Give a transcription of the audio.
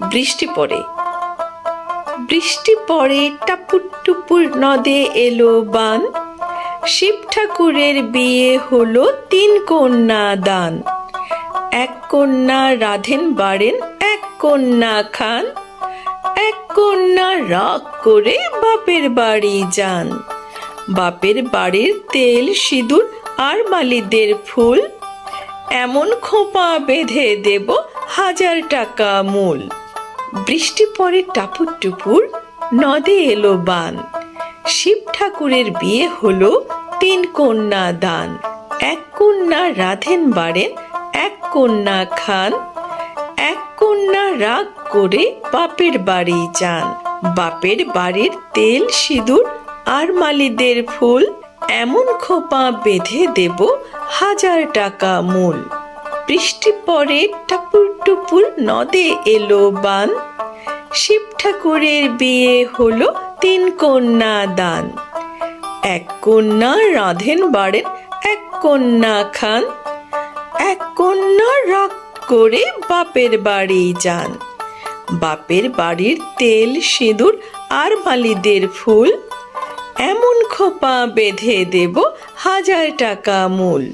বৃষ্টি পড়ে। বৃষ্টি পড়ে টাপুর টুপুর নদে এলো বান। শিব ঠাকুরের বিয়ে হলো তিন কন্যা দান। এক কন্যা রাধেন বাড়েন, এক কন্যা খান। এক কন্যা রাগ করে বাপের বাড়ি যান। বাপের বাড়ির তেল, সিঁদুর আর মালিদের ফুল। এমন খোপা বেঁধে দেব হাজার টাকা মূল। বৃষ্টি পরে টাপুর টুপুর, নদে এলো বান। শিব ঠাকুরের বিয়ে হলো তিন কন্যা দান। এক কন্যা রাধেন বাড়েন, এক কন্যা খান। এক কন্যা রাগ করে বাপের বাড়ি যান। বাপের বাড়ির তেল, সিঁদুর আর মালিদের ফুল, এমন খোপা বেঁধে দেব হাজার টাকা মূল। বৃষ্টি পরে টাপুর টুপুর, নদে এলো বান। শিব ঠাকুরের বিয়ে হলো তিন কন্যা দান। এক কন্যা রাধেন বাড়েন, এক কন্যা খান। এক কন্যা রাগ করে বাপের বাড়ি যান। বাপের বাড়ির তেল, সিঁদুর আর মালিদের ফুল। এমন খোপা বেঁধে দেব হাজার টাকা মূল।